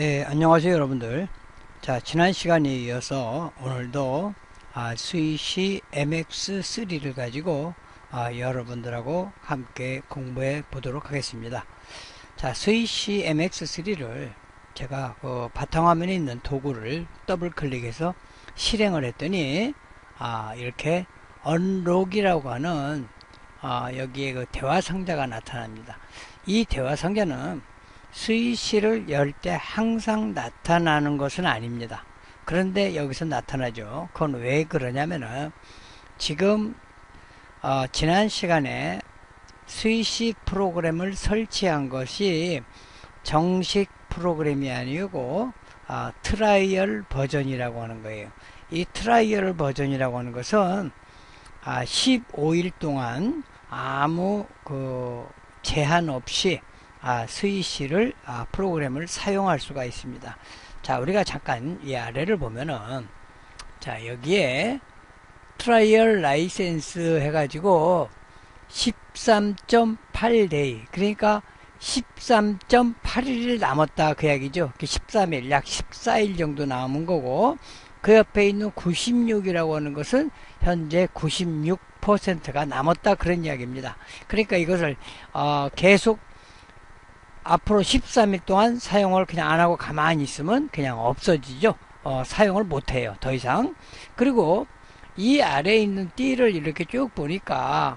예, 안녕하세요 여러분들. 자 지난 시간에 이어서 오늘도 아, 스위시 MX3를 가지고 아, 여러분들하고 함께 공부해 보도록 하겠습니다. 자 스위시 MX3를 제가 그 바탕화면에 있는 도구를 더블 클릭해서 실행을 했더니 아, 이렇게 언록이라고 하는 아, 여기에 그 대화 상자가 나타납니다. 이 대화 상자는 스위치를 열때 항상 나타나는 것은 아닙니다. 그런데 여기서 나타나죠. 그건 왜 그러냐면은 지금 어, 지난 시간에 스위치 프로그램을 설치한 것이 정식 프로그램이 아니고 어, 트라이얼 버전이라고 하는 거예요. 이 트라이얼 버전이라고 하는 것은 아, 15일 동안 아무 그 제한 없이 아, 스위시를 아, 프로그램을 사용할 수가 있습니다. 자, 우리가 잠깐 이 아래를 보면은 자, 여기에 트라이얼 라이센스 해가지고 13.8데이 그러니까 13.8일 남았다 그 이야기죠. 13일 약 14일 정도 남은 거고 그 옆에 있는 96이라고 하는 것은 현재 96%가 남았다 그런 이야기입니다. 그러니까 이것을 어, 계속 앞으로 13일 동안 사용을 그냥 안 하고 가만히 있으면 그냥 없어지죠. 어, 사용을 못 해요. 더 이상. 그리고 이 아래에 있는 띠를 이렇게 쭉 보니까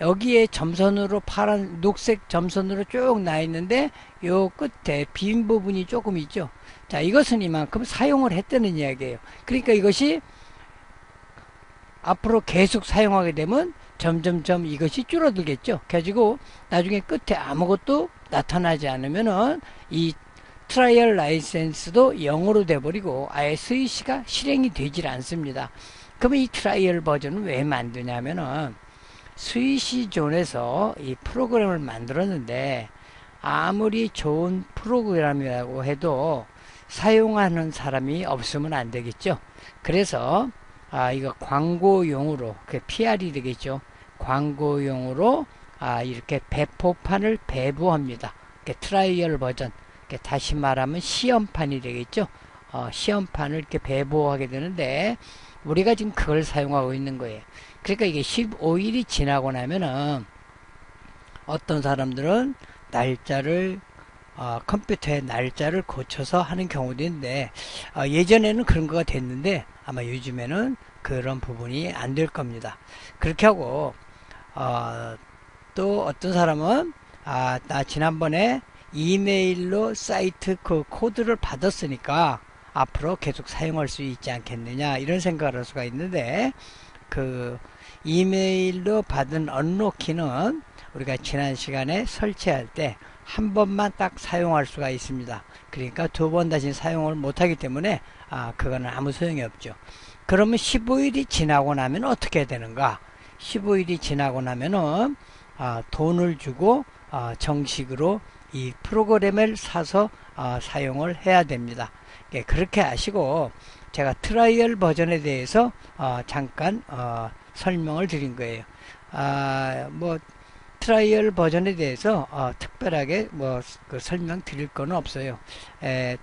여기에 점선으로 파란 녹색 점선으로 쭉 나 있는데 요 끝에 빈 부분이 조금 있죠. 자, 이것은 이만큼 사용을 했다는 이야기예요. 그러니까 이것이 앞으로 계속 사용하게 되면 점점점 이것이 줄어들겠죠. 가지고 나중에 끝에 아무것도 나타나지 않으면은 이 트라이얼 라이센스도 0으로 돼버리고 아예 스위치가 실행이 되질 않습니다. 그러면 이 트라이얼 버전은 왜 만드냐면은 스위치 존에서 이 프로그램을 만들었는데 아무리 좋은 프로그램이라고 해도 사용하는 사람이 없으면 안 되겠죠. 그래서 아 이거 광고용으로 그 PR이 되겠죠. 광고용으로 아 이렇게 배포판을 배부합니다. 트라이얼 버전 다시 말하면 시험판이 되겠죠. 어, 시험판을 이렇게 배부하게 되는데 우리가 지금 그걸 사용하고 있는 거예요. 그러니까 이게 15일이 지나고 나면은 어떤 사람들은 날짜를 어, 컴퓨터의 날짜를 고쳐서 하는 경우도 있는데 어, 예전에는 그런 거가 됐는데 아마 요즘에는 그런 부분이 안 될 겁니다. 그렇게 하고 어, 또 어떤 사람은 아, 나 지난번에 이메일로 사이트 그 코드를 받았으니까 앞으로 계속 사용할 수 있지 않겠느냐 이런 생각을 할 수가 있는데 그 이메일로 받은 언로키는 우리가 지난 시간에 설치할 때 한 번만 딱 사용할 수가 있습니다. 그러니까 두 번 다시 사용을 못하기 때문에 아 그거는 아무 소용이 없죠. 그러면 15일이 지나고 나면 어떻게 되는가? 15일이 지나고 나면은 아, 돈을 주고 아, 정식으로 이 프로그램을 사서 아, 사용을 해야 됩니다. 예, 그렇게 하시고 제가 트라이얼 버전에 대해서 어, 잠깐 어, 설명을 드린 거예요. 아, 뭐 트라이얼 버전에 대해서 어, 특별하게 뭐 그 설명 드릴 거는 없어요. 에,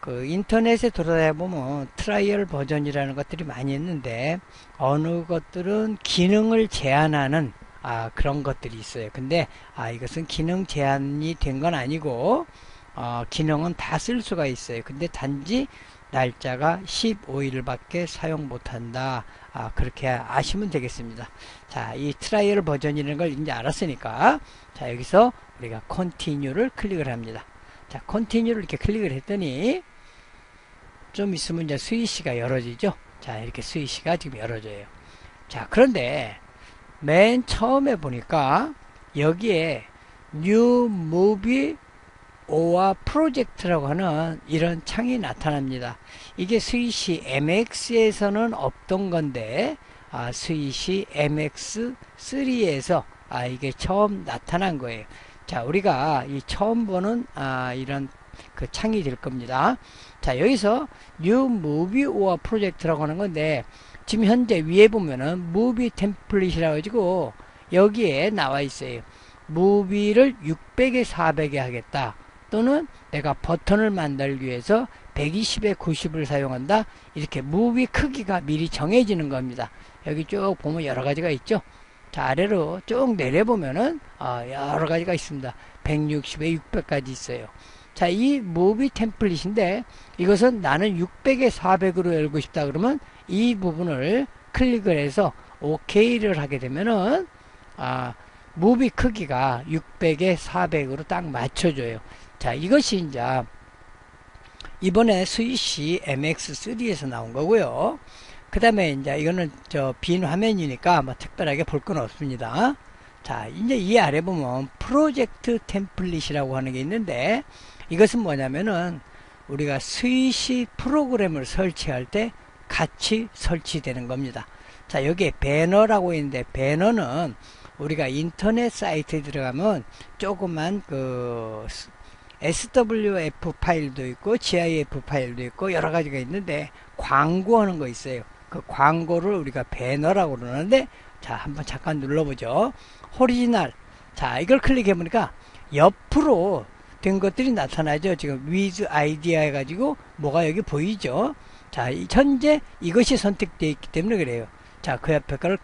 그 인터넷에 돌아다녀 보면 트라이얼 버전이라는 것들이 많이 있는데 어느 것들은 기능을 제한하는 아, 그런 것들이 있어요. 근데 아, 이것은 기능 제한이 된 건 아니고 어, 기능은 다 쓸 수가 있어요. 근데 단지 날짜가 15일밖에 사용 못한다. 아, 그렇게 아시면 되겠습니다. 자, 이 트라이얼 버전이라는 걸 이제 알았으니까 자, 여기서 우리가 컨티뉴를 클릭을 합니다. 자, 컨티뉴를 이렇게 클릭을 했더니 좀 있으면 이제 스위시가 열어지죠. 자, 이렇게 스위시가 지금 열어져요. 자, 그런데 맨 처음에 보니까 여기에 New Movie 오와 프로젝트라고 하는 이런 창이 나타납니다. 이게 스위시 MX에서는 없던 건데 아, 스위시 MX3에서 아, 이게 처음 나타난 거예요. 자, 우리가 이 처음 보는 아, 이런 그 창이 될 겁니다. 자, 여기서 New Movie or Project라고 하는 건데 지금 현재 위에 보면은 무비 템플릿이라고 가지고 여기에 나와 있어요. 무비를 600에 400에 하겠다. 또는 내가 버튼을 만들기 위해서 120에 90을 사용한다. 이렇게 무비 크기가 미리 정해지는 겁니다. 여기 쭉 보면 여러 가지가 있죠. 자, 아래로 쭉 내려보면은, 어, 여러 가지가 있습니다. 160에 600까지 있어요. 자, 이 무비 템플릿인데, 이것은 나는 600에 400으로 열고 싶다 그러면 이 부분을 클릭을 해서 OK를 하게 되면은, 아, 무비 크기가 600에 400으로 딱 맞춰줘요. 자, 이것이 이제 이번에 스위시 MX3에서 나온 거고요. 그 다음에 이제 이거는 저 빈 화면이니까 뭐 특별하게 볼 건 없습니다. 자, 이제 이 아래 보면 프로젝트 템플릿이라고 하는 게 있는데 이것은 뭐냐면은 우리가 스위시 프로그램을 설치할 때 같이 설치되는 겁니다. 자, 여기에 배너라고 있는데 배너는 우리가 인터넷 사이트에 들어가면 조그만 그 SWF 파일도 있고 GIF 파일도 있고 여러 가지가 있는데 광고하는 거 있어요. 그 광고를 우리가 배너라고 그러는데 자 한번 잠깐 눌러보죠. 오리지널 자 이걸 클릭해 보니까 옆으로 된 것들이 나타나죠. 지금 with idea 해가지고 뭐가 여기 보이죠. 자 현재 이것이 선택되어 있기 때문에 그래요. 자그 옆에 거를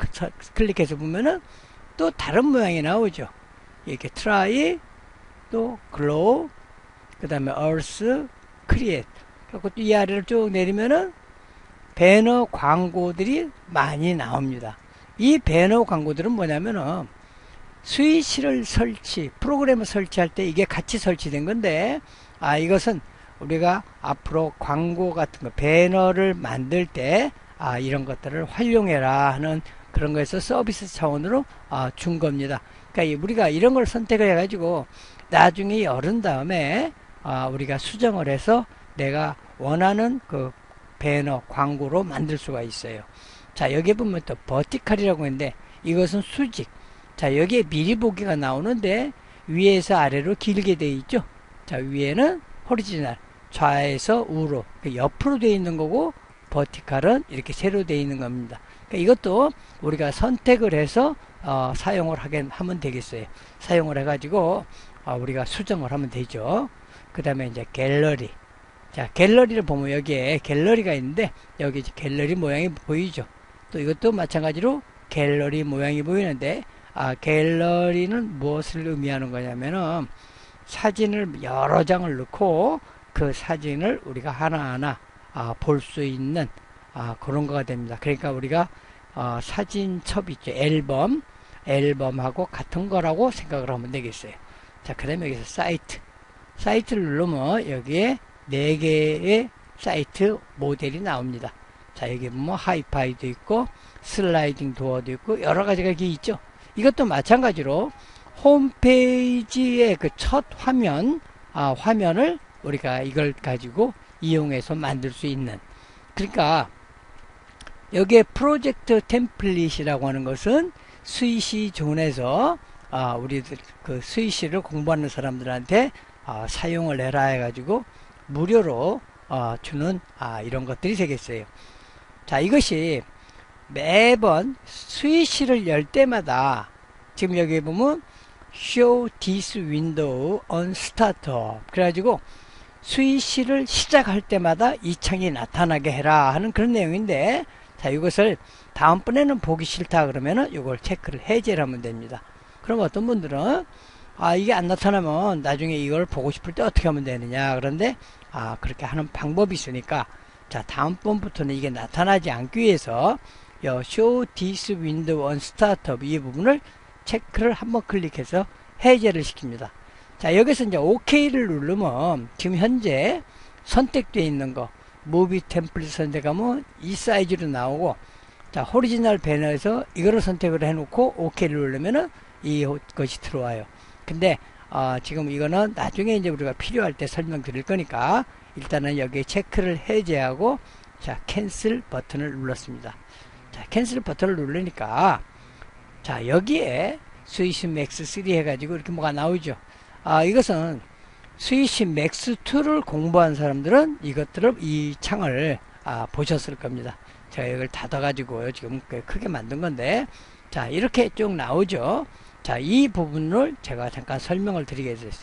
클릭해서 보면은 또 다른 모양이 나오죠. 이렇게 try 또 glow 그 다음에 earth create 그리고 또 이 아래를 쭉 내리면은 배너 광고들이 많이 나옵니다. 이 배너 광고들은 뭐냐면은 스위치를 설치, 프로그램을 설치할 때 이게 같이 설치된 건데, 아, 이것은 우리가 앞으로 광고 같은 거, 배너를 만들 때, 아, 이런 것들을 활용해라 하는 그런 거에서 서비스 차원으로 아, 준 겁니다. 그러니까 우리가 이런 걸 선택을 해가지고 나중에 열은 다음에 아, 우리가 수정을 해서 내가 원하는 그 배너 광고로 만들 수가 있어요. 자 여기 보면 또 버티칼이라고 했는데 이것은 수직. 자 여기에 미리 보기가 나오는데 위에서 아래로 길게 되어 있죠. 자 위에는 호리지널 좌에서 우로 그 옆으로 되어 있는 거고 버티칼은 이렇게 세로 되어 있는 겁니다. 그러니까 이것도 우리가 선택을 해서 어, 사용을 하게 하면 되겠어요. 사용을 해 가지고 어, 우리가 수정을 하면 되죠. 그 다음에 이제 갤러리. 자, 갤러리를 보면 여기에 갤러리가 있는데 여기 갤러리 모양이 보이죠. 또 이것도 마찬가지로 갤러리 모양이 보이는데 아, 갤러리는 무엇을 의미하는 거냐면은 사진을 여러 장을 넣고 그 사진을 우리가 하나하나 아, 볼 수 있는 아, 그런 거가 됩니다. 그러니까 우리가 어, 사진첩 있죠. 앨범, 앨범하고 같은 거라고 생각을 하면 되겠어요. 자, 그 다음에 여기서 사이트. 사이트를 누르면 여기에 4개의 사이트 모델이 나옵니다. 자, 여기 뭐 하이파이도 있고 슬라이딩 도어도 있고 여러 가지가 여기 있죠. 이것도 마찬가지로 홈페이지의 그 첫 화면, 아, 화면을 우리가 이걸 가지고 이용해서 만들 수 있는. 그러니까 여기에 프로젝트 템플릿이라고 하는 것은 스위시 존에서 아, 우리들 그 스위시를 공부하는 사람들한테 아, 사용을 해라 해가지고 무료로 어, 주는 아, 이런 것들이 되겠어요. 자 이것이 매번 스위시를 열 때마다 지금 여기 보면 show this window on startup 그래가지고 스위시를 시작할 때마다 이 창이 나타나게 해라 하는 그런 내용인데 자 이것을 다음번에는 보기 싫다 그러면은 이걸 체크를 해제를 하면 됩니다. 그럼 어떤 분들은 아 이게 안 나타나면 나중에 이걸 보고 싶을 때 어떻게 하면 되느냐 그런데 아 그렇게 하는 방법이 있으니까 자 다음번부터는 이게 나타나지 않기 위해서 요 show this window on startup 이 부분을 체크를 한번 클릭해서 해제를 시킵니다. 자 여기서 이제 OK를 누르면 지금 현재 선택되어 있는 거 무비 템플릿 선택하면 이 사이즈로 나오고 자 오리지널 배너에서 이거를 선택을 해놓고 OK를 누르면은 이 것이 들어와요. 근데 어, 지금 이거는 나중에 이제 우리가 필요할 때 설명드릴 거니까 일단은 여기에 체크를 해제하고 자 캔슬 버튼을 눌렀습니다. 자 캔슬 버튼을 누르니까 자 여기에 스위시 맥스 3 해가지고 이렇게 뭐가 나오죠. 아 이것은 스위시 맥스 2를 공부한 사람들은 이것들을 이 창을 아, 보셨을 겁니다. 제가 이걸 닫아가지고 지금 크게 만든 건데 자 이렇게 쭉 나오죠. 자, 이 부분을 제가 잠깐 설명을 드리겠습니다.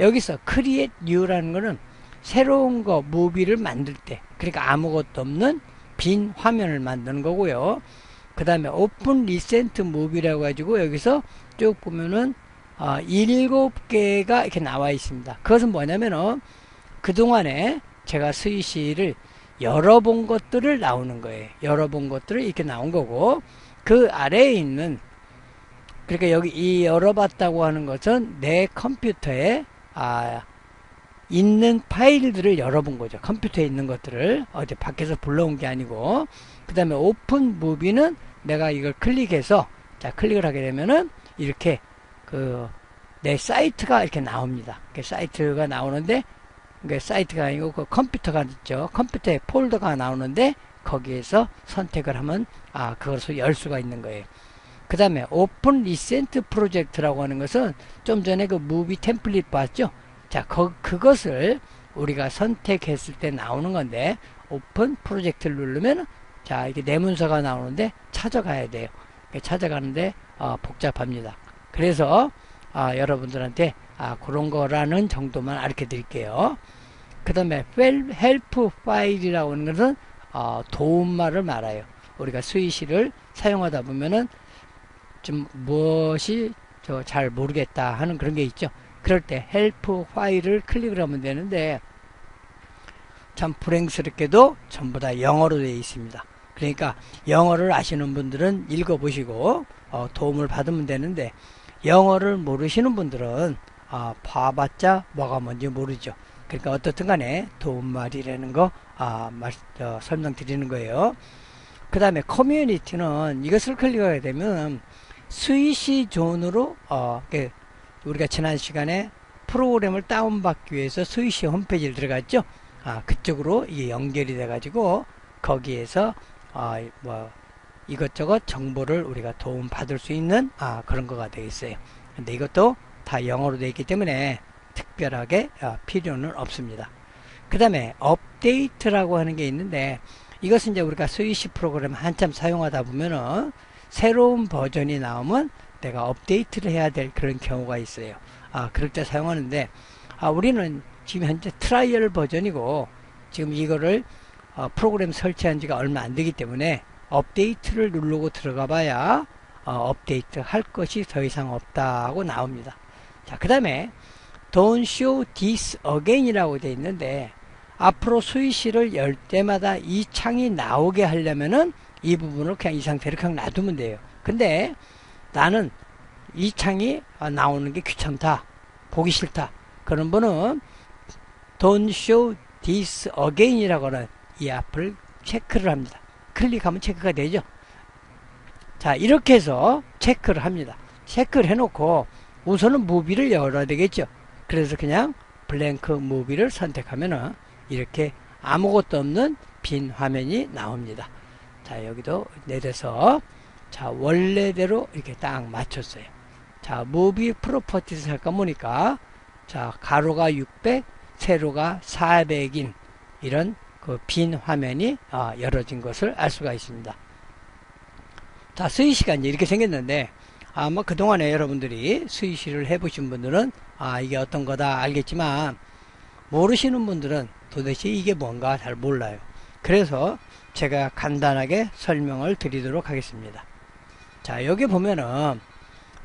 여기서 create new라는 거는 새로운 거 무비를 만들 때 그러니까 아무것도 없는 빈 화면을 만드는 거고요. 그 다음에 오픈 리센트 무비라고 가지고 여기서 쭉 보면은 어, 7개가 이렇게 나와 있습니다. 그것은 뭐냐면은 그동안에 제가 스위시를 열어본 것들을 나오는 거예요. 열어본 것들을 이렇게 나온 거고 그 아래에 있는 그러니까 여기 이 열어봤다고 하는 것은 내 컴퓨터에 아, 있는 파일들을 열어본 거죠. 컴퓨터에 있는 것들을 어디 밖에서 불러온 게 아니고 그 다음에 오픈 무비는 내가 이걸 클릭해서 자 클릭을 하게 되면은 이렇게 그 내 사이트가 이렇게 나옵니다. 그 사이트가 나오는데 그 사이트가 아니고 그 컴퓨터가 있죠. 컴퓨터에 폴더가 나오는데 거기에서 선택을 하면 아 그것을 열 수가 있는 거예요. 그 다음에 오픈 리센트 프로젝트라고 하는 것은 좀 전에 그 무비 템플릿 봤죠? 자, 그, 그것을 우리가 선택했을 때 나오는 건데 오픈 프로젝트를 누르면 자, 이게 내 문서가 나오는데 찾아가야 돼요. 찾아가는데 어, 복잡합니다. 그래서 아, 여러분들한테 아, 그런 거라는 정도만 알려 드릴게요. 그 다음에 헬프 파일이라고 하는 것은 어, 도움말을 말아요. 우리가 스위시를 사용하다 보면은 좀 무엇이 저 잘 모르겠다 하는 그런 게 있죠. 그럴 때 헬프 파일을 클릭을 하면 되는데 참 불행스럽게도 전부 다 영어로 되어 있습니다. 그러니까 영어를 아시는 분들은 읽어보시고 어, 도움을 받으면 되는데 영어를 모르시는 분들은 아, 봐봤자 뭐가 뭔지 모르죠. 그러니까 어떻든 간에 도움말이라는 거 아, 말, 어, 설명드리는 거예요. 그 다음에 커뮤니티는 이것을 클릭하게 되면 스위시 존으로 어, 우리가 지난 시간에 프로그램을 다운받기 위해서 스위시 홈페이지를 들어갔죠. 아, 그쪽으로 이게 연결이 돼 가지고 거기에서 아, 뭐 이것저것 정보를 우리가 도움 받을 수 있는 아, 그런 거가 되어 있어요. 근데 이것도 다 영어로 되어 있기 때문에 특별하게 아, 필요는 없습니다. 그 다음에 업데이트라고 하는 게 있는데 이것은 이제 우리가 스위시 프로그램 한참 사용하다 보면은 새로운 버전이 나오면 내가 업데이트를 해야 될 그런 경우가 있어요. 아, 그럴 때 사용하는데 아, 우리는 지금 현재 트라이얼 버전이고 지금 이거를 어, 프로그램 설치한 지가 얼마 안 되기 때문에 업데이트를 누르고 들어가 봐야 어, 업데이트 할 것이 더 이상 없다고 나옵니다. 자, 그 다음에 Don't show this again 이라고 되어 있는데 앞으로 스위시를 열 때마다 이 창이 나오게 하려면은 이 부분을 그냥 이 상태로 그냥 놔두면 돼요. 근데 나는 이 창이 나오는 게 귀찮다. 보기 싫다. 그런 분은 Don't show this again 이라고 하는 이 앞을 체크를 합니다. 클릭하면 체크가 되죠. 자, 이렇게 해서 체크를 합니다. 체크를 해놓고 우선은 무비를 열어야 되겠죠. 그래서 그냥 블랭크 무비를 선택하면은 이렇게 아무것도 없는 빈 화면이 나옵니다. 자, 여기도 내려서 자, 원래대로 이렇게 딱 맞췄어요. 자, 무비 프로퍼티스 할까 보니까 자, 가로가 600, 세로가 400인 이런 그 빈 화면이 어, 열어진 것을 알 수가 있습니다. 자, 이제 이렇게 생겼는데 아마 그동안에 여러분들이 스위시를 해보신 분들은 아, 이게 어떤 거다 알겠지만 모르시는 분들은 도대체 이게 뭔가 잘 몰라요. 그래서 제가 간단하게 설명을 드리도록 하겠습니다. 자, 여기 보면은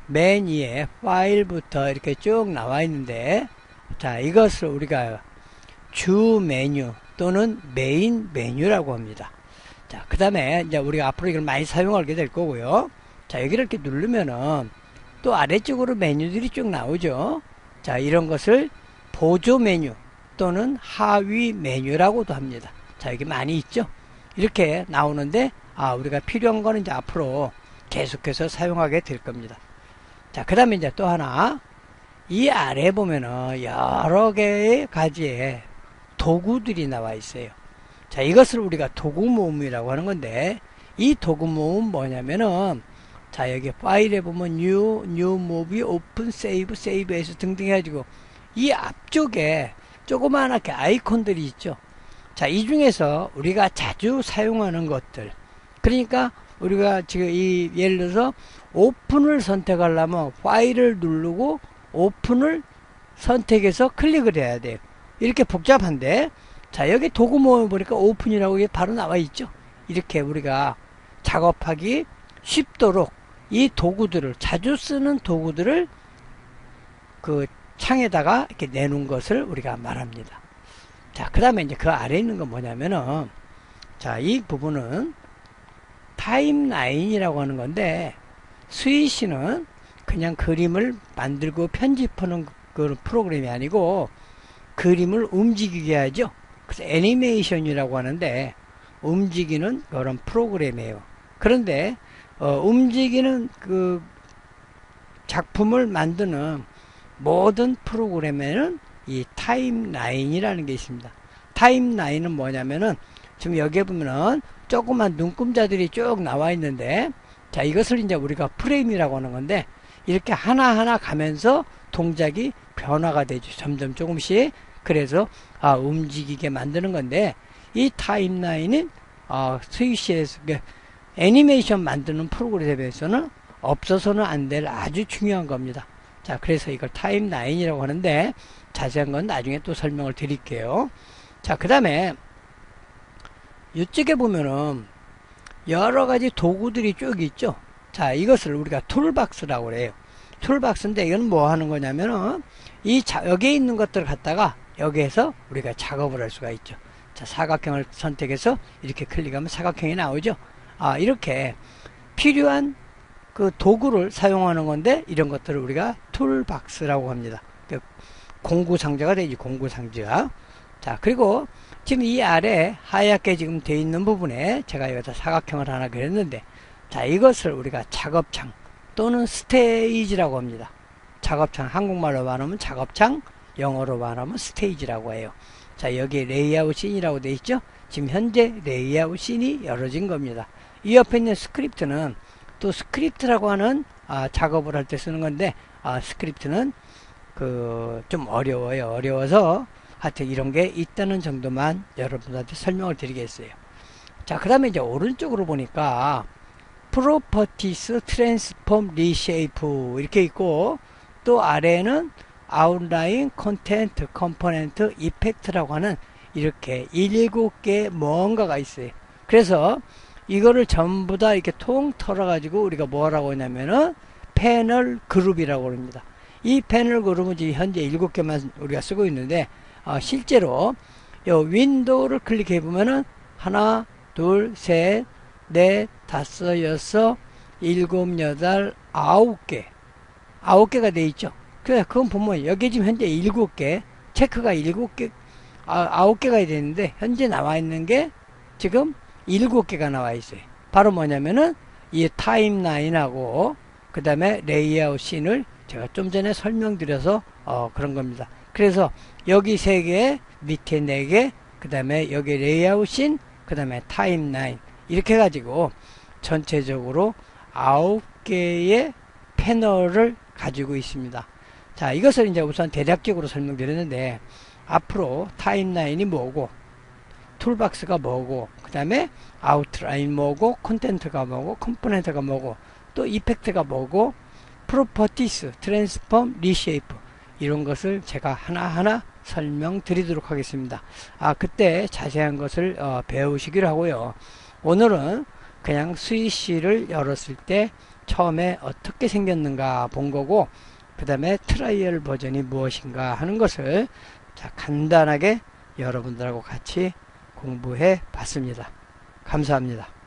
맨 위에 파일부터 이렇게 쭉 나와 있는데 자, 이것을 우리가 주 메뉴 또는 메인 메뉴라고 합니다. 자, 그 다음에 이제 우리가 앞으로 이걸 많이 사용하게 될 거고요. 자, 여기를 이렇게 누르면은 또 아래쪽으로 메뉴들이 쭉 나오죠. 자, 이런 것을 보조 메뉴 또는 하위 메뉴라고도 합니다. 자, 여기 많이 있죠. 이렇게 나오는데, 아, 우리가 필요한 거는 이제 앞으로 계속해서 사용하게 될 겁니다. 자, 그 다음에 이제 또 하나. 이 아래 보면은 여러 개의 가지의 도구들이 나와 있어요. 자, 이것을 우리가 도구 모음이라고 하는 건데, 이 도구 모음 뭐냐면은, 자, 여기 파일에 보면 new, new movie, open, save, save 해서 등등 해가지고, 이 앞쪽에 조그만하게 아이콘들이 있죠. 자, 이 중에서 우리가 자주 사용하는 것들. 그러니까 우리가 지금 이 예를 들어서 오픈을 선택하려면 파일을 누르고 오픈을 선택해서 클릭을 해야 돼요. 이렇게 복잡한데 자 여기 도구 모음 보니까 오픈이라고 바로 나와 있죠. 이렇게 우리가 작업하기 쉽도록 이 도구들을 자주 쓰는 도구들을 그 창에다가 이렇게 내놓은 것을 우리가 말합니다. 자, 그 다음에 이제 그 아래에 있는 건 뭐냐면은 자, 이 부분은 타임라인이라고 하는 건데 스위시는 그냥 그림을 만들고 편집하는 그런 프로그램이 아니고 그림을 움직이게 하죠. 그래서 애니메이션이라고 하는데 움직이는 그런 프로그램이에요. 그런데 어, 움직이는 그 작품을 만드는 모든 프로그램에는 이 타임라인이라는 게 있습니다. 타임라인은 뭐냐면은 지금 여기에 보면은 조그만 눈금자들이 쭉 나와 있는데 자 이것을 이제 우리가 프레임이라고 하는 건데 이렇게 하나하나 가면서 동작이 변화가 되죠. 점점 조금씩 그래서 아, 움직이게 만드는 건데 이 타임라인은 어, 스위시에서 애니메이션 만드는 프로그램에서는 없어서는 안 될 아주 중요한 겁니다. 자, 그래서 이걸 타임라인이라고 하는데 자세한 건 나중에 또 설명을 드릴게요. 자, 그 다음에 이쪽에 보면은 여러 가지 도구들이 쭉 있죠. 자, 이것을 우리가 툴박스라고 그래요. 툴박스인데 이건 뭐 하는 거냐면은 이 자, 여기에 있는 것들을 갖다가 여기에서 우리가 작업을 할 수가 있죠. 자, 사각형을 선택해서 이렇게 클릭하면 사각형이 나오죠. 아, 이렇게 필요한 그 도구를 사용하는 건데 이런 것들을 우리가 툴박스라고 합니다. 그 공구 상자가 되지 공구 상자. 자, 그리고 지금 이 아래 하얗게 지금 되어 있는 부분에 제가 여기다 사각형을 하나 그렸는데 자, 이것을 우리가 작업창 또는 스테이지라고 합니다. 작업창 한국말로 말하면 작업창 영어로 말하면 스테이지라고 해요. 자 여기 레이아웃 씬이라고 되어 있죠. 지금 현재 레이아웃 씬이 열어진 겁니다. 이 옆에 있는 스크립트는 또 스크립트라고 하는 아, 작업을 할 때 쓰는 건데 아, 스크립트는 그 좀 어려워요. 어려워서 하여튼 이런 게 있다는 정도만 여러분들한테 설명을 드리겠어요. 자, 그 다음에 이제 오른쪽으로 보니까 프로퍼티스 트랜스폼 리쉐이프 이렇게 있고 또 아래에는 아웃라인 콘텐트 컴포넌트 이펙트라고 하는 이렇게 7개 뭔가가 있어요. 그래서 이거를 전부 다 이렇게 통 털어 가지고 우리가 뭐라고 하냐면은 패널 그룹이라고 합니다. 이 패널 그룹은 지금 현재 7개만 우리가 쓰고 있는데 어, 실제로 요 윈도우를 클릭해 보면은 하나, 둘, 셋, 넷, 다섯, 여섯, 일곱, 여덟, 아홉 개 아홉 개가 돼 있죠. 그래, 그건 보면 여기 지금 현재 일곱 개 체크가 일곱 개 아, 아홉 개가 되는데 현재 나와 있는 게 지금 일곱 개가 나와 있어요. 바로 뭐냐면은 이 타임라인하고 그 다음에 레이아웃 씬을 제가 좀 전에 설명드려서 어, 그런 겁니다. 그래서 여기 세 개, 밑에 네 개, 그 다음에 여기 레이아웃 씬, 그 다음에 타임라인 이렇게 해가지고 전체적으로 아홉 개의 패널을 가지고 있습니다. 자, 이것을 이제 우선 대략적으로 설명드렸는데 앞으로 타임라인이 뭐고 툴박스가 뭐고 그 다음에 아웃라인 뭐고 콘텐트가 뭐고 컴포넌트가 뭐고 또 이펙트가 뭐고 프로퍼티스 트랜스폼 리쉐이프 이런 것을 제가 하나하나 설명드리도록 하겠습니다. 아 그때 자세한 것을 어, 배우시기로 하고요. 오늘은 그냥 스위시를 열었을 때 처음에 어떻게 생겼는가 본 거고 그 다음에 트라이얼 버전이 무엇인가 하는 것을 자, 간단하게 여러분들하고 같이 공부해 봤습니다. 감사합니다.